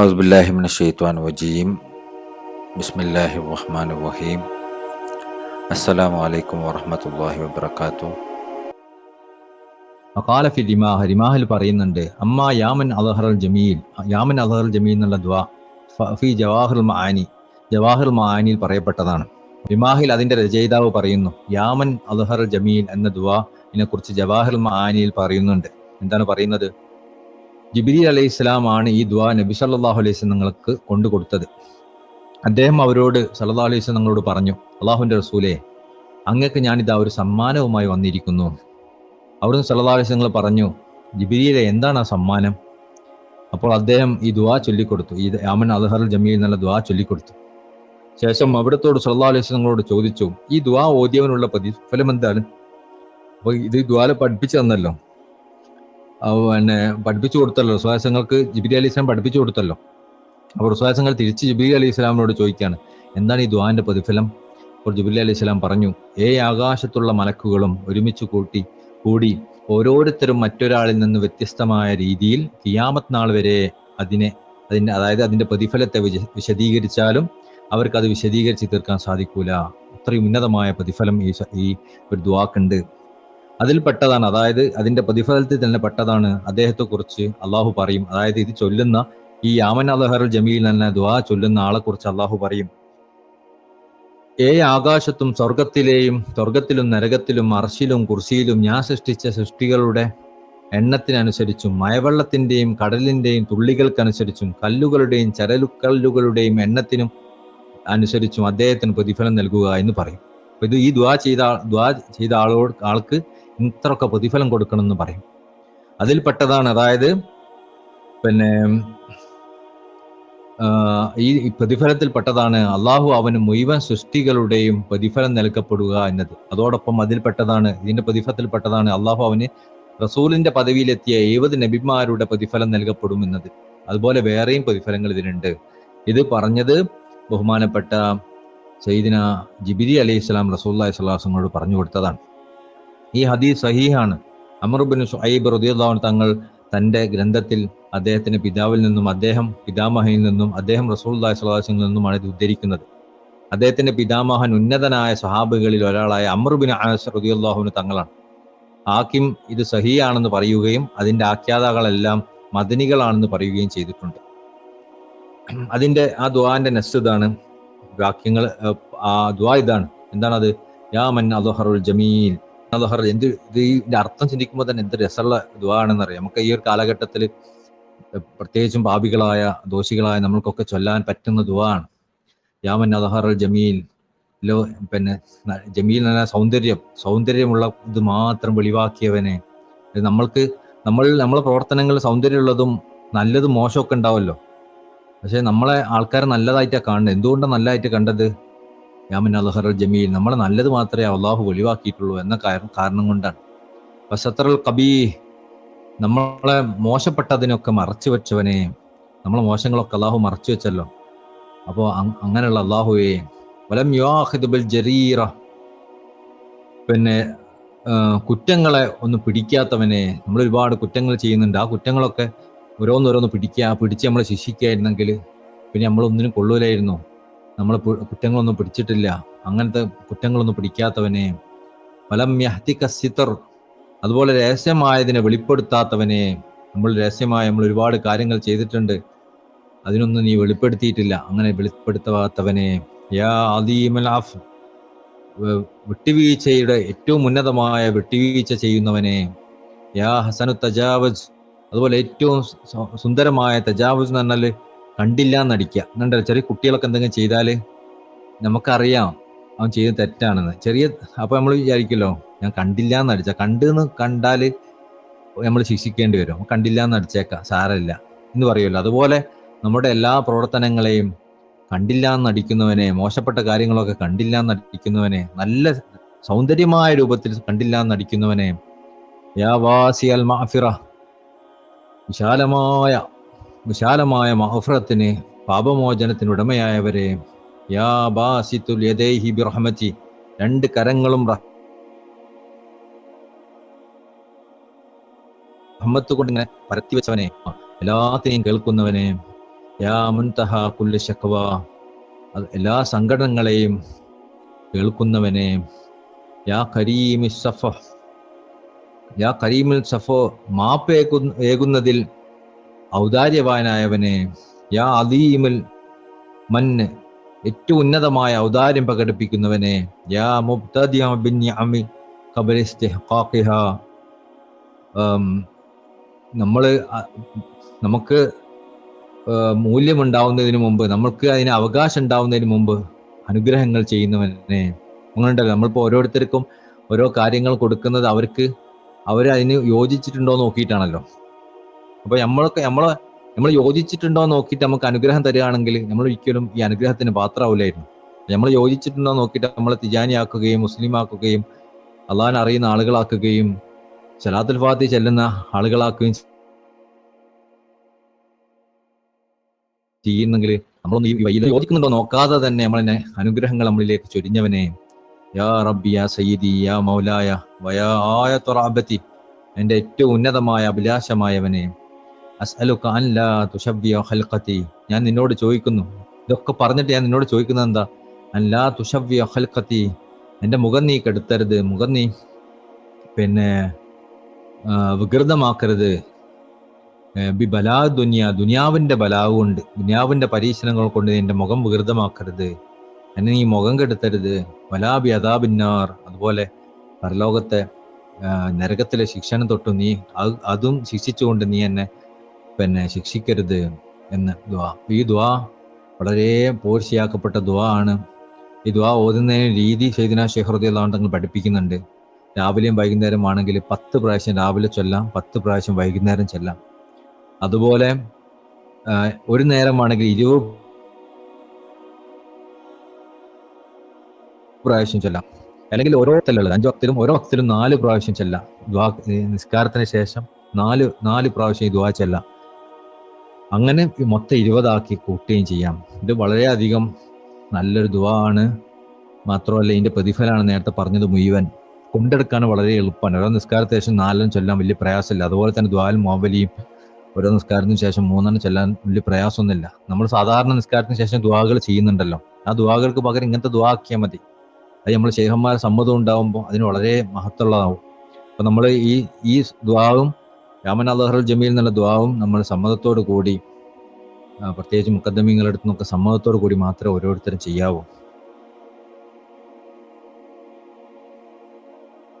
ഔസ്ബുല്ലാഹിമിൻ ഷെയ്ത്വാൻ വജീം ബിസ്മില്ലാഹി റഹ്മാൻ വഹീം അസ്സലാമു അലൈക്കും വറഹമത്തല്ലാഹി വബർക്കാത്തു മക്കാലഫി രിമാഹ് രിമാഹിൽ പറയുന്നുണ്ട് അമ്മ യാമൻ അലഹറൽ ജമീൽ യാമൻ അലഹറൽ ജമീൽ എന്നുള്ള ദ്വാ ഫി ജവാഹർ മഹാനി ജവാഹർ മഹാനിയിൽ പറയപ്പെട്ടതാണ്. ദിമാഹിൽ അതിന്റെ രചയിതാവ് പറയുന്നു യാമൻ അലഹർ ജമീൽ എന്ന ദ്വാ ഇതിനെക്കുറിച്ച് ജവാഹർ മഹാനിയിൽ പറയുന്നുണ്ട്. എന്താണ് പറയുന്നത്? ജിബിരി അലൈഹി ആണ് ഈ ദ്വാ നബി സല്ലാഹു അലൈഹി നിങ്ങൾക്ക് കൊണ്ടു കൊടുത്തത്. അദ്ദേഹം അവരോട് സല്ലാ അലൈഹി വസല്ലം ഞങ്ങളോട് പറഞ്ഞു അള്ളാഹുവിന്റെ റസൂലെ അങ്ങക്ക് ഞാനിതാ ഒരു സമ്മാനവുമായി വന്നിരിക്കുന്നു. അവിടുന്ന് സല്ലാ അലൈഹി നിങ്ങൾ പറഞ്ഞു ജിബിരിയിലെ എന്താണ് ആ സമ്മാനം? അപ്പോൾ അദ്ദേഹം ഈ ദ്വാ ചൊല്ലിക്കൊടുത്തു. ഈ അമൻ അൽഹർ ജമീൽ എന്നുള്ള ദ്വാ ചൊല്ലിക്കൊടുത്തു. ശേഷം അവിടത്തോട് സല്ലാ അലൈഹി നിങ്ങളോട് ചോദിച്ചു ഈ ദ്വാ ഓദ്യവനുള്ള പ്രതിഫലം എന്താണ്? അപ്പോൾ ഇത് ദ്വാല പഠിപ്പിച്ചു തന്നല്ലോ. പിന്നെ പഠിപ്പിച്ചു കൊടുത്തല്ലോ. സുഹാസങ്ങൾക്ക് ജിബിരി അലി ഇസ്ലാം പഠിപ്പിച്ചു കൊടുത്തല്ലോ. അപ്പോൾ സുഹാസങ്ങൾ തിരിച്ച് ജിബിരി അലി ഇസ്ലാമിനോട് ചോദിക്കുകയാണ് എന്താണ് ഈ ദ്വാന്റെ പ്രതിഫലം? അപ്പോൾ ജിബിരി അലി ഇസ്ലാം പറഞ്ഞു ഏ ആകാശത്തുള്ള മലക്കുകളും ഒരുമിച്ച് കൂട്ടി കൂടി ഓരോരുത്തരും മറ്റൊരാളിൽ നിന്ന് വ്യത്യസ്തമായ രീതിയിൽ കിയാമത്ത് നാൾ വരെ അതിനെ അതിന്റെ അതായത് അതിന്റെ പ്രതിഫലത്തെ വിശ- വിശദീകരിച്ചാലും അവർക്ക് അത് വിശദീകരിച്ച് തീർക്കാൻ സാധിക്കൂല. അത്രയും ഉന്നതമായ പ്രതിഫലം ഈ ഈ ഒരു ദ്വാക്കുണ്ട് അതിൽ പെട്ടതാണ്. അതായത് അതിന്റെ പ്രതിഫലത്തിൽ തന്നെ പെട്ടതാണ് അദ്ദേഹത്തെ കുറിച്ച് അള്ളാഹു പറയും. അതായത് ഇത് ചൊല്ലുന്ന ഈ യാമൻ അലഹറുൽ ജമീൽ എന്ന ദ്വാ ചൊല്ലുന്ന ആളെ കുറിച്ച് അള്ളാഹു പറയും. ഏ ആകാശത്തും സ്വർഗത്തിലെയും സ്വർഗത്തിലും നരകത്തിലും അർശിലും കുർശിയിലും ഞാൻ സൃഷ്ടിച്ച സൃഷ്ടികളുടെ എണ്ണത്തിനനുസരിച്ചും മയവെള്ളത്തിന്റെയും കടലിന്റെയും തുള്ളികൾക്കനുസരിച്ചും കല്ലുകളുടെയും ചരലുക്കല്ലുകളുടെയും എണ്ണത്തിനും അനുസരിച്ചും അദ്ദേഹത്തിന് പ്രതിഫലം നൽകുക എന്ന് പറയും. ഇത് ഈ ദ്വാ ചെയ്ത ദ്വാ ചെയ്ത ആളോട് ആൾക്ക് ഇത്രയൊക്കെ പ്രതിഫലം കൊടുക്കണം എന്ന് പറയും. അതിൽപ്പെട്ടതാണ് അതായത് പിന്നെ ഈ പ്രതിഫലത്തിൽപ്പെട്ടതാണ് അള്ളാഹു അവന് മുഴുവൻ സൃഷ്ടികളുടെയും പ്രതിഫലം നൽകപ്പെടുക എന്നത്. അതോടൊപ്പം അതിൽപ്പെട്ടതാണ് ഇതിന്റെ പ്രതിഫലത്തിൽപ്പെട്ടതാണ് അള്ളാഹു അവന് റസൂലിന്റെ പദവിയിലെത്തിയ ഏവത് നബിമാരുടെ പ്രതിഫലം നൽകപ്പെടും എന്നത്. അതുപോലെ വേറെയും പ്രതിഫലങ്ങൾ ഇതിനുണ്ട്. ഇത് പറഞ്ഞത് ബഹുമാനപ്പെട്ട സയ്യിദിന ജിബിരി അലൈഹി സ്വലാം റസൂല്ലാ സ്വലാസങ്ങളോട് പറഞ്ഞു കൊടുത്തതാണ്. ഈ ഹദീസ് സഹീഹാണ്. അമറുബിൻ സുഹൈബ് റദിയുള്ളാഹു തങ്ങൾ തന്റെ ഗ്രന്ഥത്തിൽ അദ്ദേഹത്തിന്റെ പിതാവിൽ നിന്നും അദ്ദേഹം പിതാമഹയിൽ നിന്നും അദ്ദേഹം റസൂള്ളി സ്വലാസിൽ നിന്നുമാണ് ഇത് ഉദ്ധരിക്കുന്നത്. അദ്ദേഹത്തിന്റെ പിതാമഹൻ ഉന്നതനായ സഹാബുകളിൽ ഒരാളായ അമറുബിൻ അനസ് റദിയുള്ളാഹുവിന് തങ്ങളാണ്. ആക്കിം ഇത് സഹിയാണെന്ന് പറയുകയും അതിന്റെ ആഖ്യാതാക്കളെല്ലാം മദനികളാണെന്ന് പറയുകയും ചെയ്തിട്ടുണ്ട്. അതിന്റെ ആ ദ്വാന്റെ നെസ് ഇതാണ്. വാക്യങ്ങൾ ആ ദ്വാ ഇതാണ്. എന്താണത് യാ മൻ അദുഹറുൽ ജമീൽ. എന്ത് ഇത് ഇതിന്റെ അർത്ഥം ചിന്തിക്കുമ്പോൾ തന്നെ എന്ത് രസമുള്ള അറിയാം. നമുക്ക് ഈ ഒരു കാലഘട്ടത്തിൽ പ്രത്യേകിച്ചും പാപികളായ ദോഷികളായ നമ്മൾക്കൊക്കെ ചൊല്ലാൻ പറ്റുന്ന ദുവാണ്. യാമൻ അദഹറൽ ജമീൽ. ലോ പിന്നെ ജമീൽ എന്ന സൗന്ദര്യം. സൗന്ദര്യമുള്ള ഇത് മാത്രം വെളിവാക്കിയവനെ. നമ്മൾക്ക് നമ്മൾ നമ്മളെ പ്രവർത്തനങ്ങൾ സൗന്ദര്യമുള്ളതും നല്ലതും മോശമൊക്കെ ഉണ്ടാവുമല്ലോ പക്ഷെ നമ്മളെ ആൾക്കാരെ നല്ലതായിട്ടാണ് കാണുന്നത്. എന്തുകൊണ്ടാണ് നല്ലതായിട്ട് കണ്ടത്? യാമിൻ അലഹറൽ ജമീൽ. നമ്മളെ നല്ലത് മാത്രമേ അള്ളാഹു ഒഴിവാക്കിയിട്ടുള്ളൂ എന്ന കാരണം കൊണ്ടാണ്. വസത്രൽ കബീ നമ്മളെ മോശപ്പെട്ടതിനൊക്കെ മറച്ചു വെച്ചവനെ നമ്മളെ മോശങ്ങളൊക്കെ അള്ളാഹു മറച്ചു വെച്ചല്ലോ. അപ്പോൾ അങ്ങനെയുള്ള അള്ളാഹുവേ വലം യുവാഹിദുബിൽ ജരീറ. പിന്നെ കുറ്റങ്ങളെ ഒന്ന് പിടിക്കാത്തവനെ നമ്മൾ ഒരുപാട് കുറ്റങ്ങൾ ചെയ്യുന്നുണ്ട്. ആ കുറ്റങ്ങളൊക്കെ ഓരോന്നോരോന്ന് പിടിക്കുക പിടിച്ച് നമ്മളെ ശിക്ഷിക്കുകയായിരുന്നെങ്കിൽ പിന്നെ നമ്മളൊന്നിനും കൊള്ളൂലായിരുന്നു. നമ്മൾ കുറ്റങ്ങളൊന്നും പിടിച്ചിട്ടില്ല. അങ്ങനത്തെ കുറ്റങ്ങളൊന്നും പിടിക്കാത്തവനെ ഫലം യഹ്തിക സിത്തർ അതുപോലെ രഹസ്യമായതിനെ വെളിപ്പെടുത്താത്തവനെ നമ്മൾ രഹസ്യമായ നമ്മൾ ഒരുപാട് കാര്യങ്ങൾ ചെയ്തിട്ടുണ്ട്. അതിനൊന്നും നീ വെളിപ്പെടുത്തിയിട്ടില്ല. അങ്ങനെ വെളിപ്പെടുത്താത്തവനെ യാ അദീമൽ ഏറ്റവും ഉന്നതമായ വിട്ടുവീഴ്ച ചെയ്യുന്നവനെ യാ ഹസനു തജാവജ് അതുപോലെ ഏറ്റവും സുന്ദരമായ തജാവജ് എന്ന് പറഞ്ഞാൽ കണ്ടില്ല എന്നടിക്കുക എന്നുണ്ടല്ലോ ചെറിയ കുട്ടികളൊക്കെ എന്തെങ്കിലും ചെയ്താൽ നമുക്കറിയാം അവൻ ചെയ്ത് തെറ്റാണെന്ന്. ചെറിയ അപ്പോൾ നമ്മൾ വിചാരിക്കുമല്ലോ ഞാൻ കണ്ടില്ല എന്ന് അടിച്ച കണ്ടെന്ന് കണ്ടാൽ നമ്മൾ ശിക്ഷിക്കേണ്ടി വരും. കണ്ടില്ല എന്ന് അടിച്ചേക്കാം സാരമില്ല. എന്ന് പറയുമല്ലോ. അതുപോലെ നമ്മുടെ എല്ലാ പ്രവർത്തനങ്ങളെയും കണ്ടില്ല എന്ന് അടിക്കുന്നവനെ മോശപ്പെട്ട കാര്യങ്ങളൊക്കെ കണ്ടില്ല എന്ന് അടിക്കുന്നവനെ നല്ല സൗന്ദര്യമായ രൂപത്തിൽ കണ്ടില്ല എന്ന് അടിക്കുന്നവനെ യാ വാസിയൽ മാഫിറ വിശാലമായ വിശാലമായ മഹഫ്രത്തിന് പാപമോചനത്തിന് ഉടമയായവരെ യാ ബാസിത്തുൽ യദൈഹി ബിർഹമതി രണ്ട് കരങ്ങളും റഹ്മത്ത് കൊണ്ട് ഇങ്ങനെ പരത്തി വെച്ചവനെ എല്ലാത്തിനെയും കേൾക്കുന്നവനെ യാ മുൻതഹ കുല്ല് ശക്വ എല്ലാ സംഘടനകളെയും കേൾക്കുന്നവനെ യാ കരീമി സഫ യാ കരീമിൽ സഫോ മാപ്പ് ഏകു- ഏകുന്നതിൽ ഔദാര്യവാനായവനെ യാ അദീമുൽ മന്ന് ഏറ്റവും ഉന്നതമായ ഔദാര്യം പ്രകടിപ്പിക്കുന്നവനെ യാ മുബ്തദിയ ആം, നമുക്ക് മൂല്യമുണ്ടാവുന്നതിന് മുമ്പ് നമ്മൾക്ക് അതിന് അവകാശം ഉണ്ടാവുന്നതിന് മുമ്പ് അനുഗ്രഹങ്ങൾ ചെയ്യുന്നവനെ അങ്ങനെയുണ്ടല്ലോ. നമ്മളിപ്പോൾ ഓരോരുത്തർക്കും ഓരോ കാര്യങ്ങൾ കൊടുക്കുന്നത് അവർക്ക് അവർ അതിന് യോജിച്ചിട്ടുണ്ടോ നോക്കിയിട്ടാണല്ലോ. അപ്പൊ നമ്മളൊക്കെ നമ്മളെ നമ്മൾ യോജിച്ചിട്ടുണ്ടോ നോക്കിയിട്ട് നമുക്ക് അനുഗ്രഹം തരികയാണെങ്കിൽ നമ്മൾ ഒരിക്കലും ഈ അനുഗ്രഹത്തിന് പാത്രമാവില്ലായിരുന്നു. നമ്മൾ യോജിച്ചിട്ടുണ്ടോ നോക്കിയിട്ട് നമ്മളെ തിജാനിയാക്കുകയും മുസ്ലിമാക്കുകയും അള്ളാഹാൻ അറിയുന്ന ആളുകളാക്കുകയും സലാത്തുൽ ഫാത്തി ചെല്ലുന്ന ആളുകളാക്കുകയും ചെയ്യുന്നെങ്കിൽ നമ്മളൊന്നും ഈ വൈദ്യുതി യോജിക്കുന്നുണ്ടോ നോക്കാതെ തന്നെ നമ്മളെ അനുഗ്രഹങ്ങൾ നമ്മളിലേക്ക് ചൊരിഞ്ഞവനെ. യാ റബ്ബി യാ സയ്യിദി യാ മൗലായ വയാ ആയ തൊറാബത്തി എന്റെ ഏറ്റവും ഉന്നതമായ അഭിലാഷമായവനെ. അസ്അലുക ഞാൻ നിന്നോട് ചോദിക്കുന്നു. ഇതൊക്കെ പറഞ്ഞിട്ട് ഞാൻ നിന്നോട് ചോദിക്കുന്നത് എന്താ? അല്ലാ തുഷവ്യ ഹൽക്കത്തി എന്റെ മുഖം നീ കെടുത്തരുത്. മുഖം നീ പിന്നെ വികൃതമാക്കരുത്. ബി ബലാ ദുനിയ. ദുനിയാവിന്റെ ബലാവ് കൊണ്ട് ദുനിയാവിന്റെ പരീക്ഷണങ്ങൾ കൊണ്ട് എന്റെ മുഖം വികൃതമാക്കരുത്. എന്നെ നീ മുഖം കെടുത്തരുത്. വലാബി അതാബിന്നാർ അതുപോലെ പരലോകത്തെ നരകത്തിലെ ശിക്ഷണം തൊട്ടു നീ അതും ശിക്ഷിച്ചുകൊണ്ട് നീ എന്നെ പിന്നെ ശിക്ഷിക്കരുത് എന്ന് ദ്വാ ഈ ദ്വാ വളരെ പോർച്ചയാക്കപ്പെട്ട ദ്വാ ആണ്. ഈ ദ്വാ ഓതുന്നതിന് രീതി ചെയ്തിന ഷെഹ്റുദി തങ്ങൾ പഠിപ്പിക്കുന്നുണ്ട്. രാവിലെയും വൈകുന്നേരം ആണെങ്കിൽ പത്ത് പ്രാവശ്യം രാവിലെ ചൊല്ലാം പത്ത് പ്രാവശ്യം വൈകുന്നേരം ചൊല്ലാം. അതുപോലെ ഒരു നേരം ആണെങ്കിൽ ഇരുപത് പ്രാവശ്യം ചൊല്ലാം. അല്ലെങ്കിൽ ഓരോ വക്തലുള്ളത് അഞ്ച് വക്തിലും ഓരോ വക്തിലും നാല് പ്രാവശ്യം ചെല്ലാം. ദ്വാ നിസ്കാരത്തിന് ശേഷം നാല് നാല് പ്രാവശ്യം ഈ ദ്വാ ചെല്ലാം. അങ്ങനെ മൊത്തം ഇരുപതാക്കി കൂട്ടുകയും ചെയ്യാം. ഇത് വളരെയധികം നല്ലൊരു ദുവാ ആണ് മാത്രമല്ല ഇതിന്റെ പ്രതിഫലമാണ് നേരത്തെ പറഞ്ഞത് മുഴുവൻ. കൊണ്ടെടുക്കാൻ വളരെ എളുപ്പമാണ്. ഓരോ നിസ്കാരത്തിന് ശേഷം നാലെണ്ണം ചൊല്ലാൻ വലിയ പ്രയാസമില്ല. അതുപോലെ തന്നെ ദ്വാലും മോബലിയും ഓരോ നിസ്കാരത്തിന് ശേഷം മൂന്നെണ്ണം ചൊല്ലാൻ വലിയ പ്രയാസമൊന്നുമില്ല. നമ്മൾ സാധാരണ നിസ്കാരത്തിന് ശേഷം ദ്വാകൾ ചെയ്യുന്നുണ്ടല്ലോ. ആ ദ്വാകൾക്ക് പകരം ഇങ്ങനത്തെ ദ്വാ ആക്കിയാൽ മതി. അത് നമ്മൾ ശേഖന്മാരെ സമ്മതം ഉണ്ടാകുമ്പോൾ അതിന് വളരെ മഹത്തുള്ളതാവും അപ്പോൾ നമ്മൾ ഈ ഈ ദ്വാവും രാമൻ അള്ളാഹുൽ ജമീൽ എന്നുള്ള ദ്വാവും നമ്മൾ സമ്മതത്തോടു കൂടി പ്രത്യേകിച്ച് മുക്കദ്ദമീങ്ങളെടുത്തുനിന്നൊക്കെ സമ്മതത്തോടു കൂടി മാത്രമേ ഓരോരുത്തരും ചെയ്യാവൂ.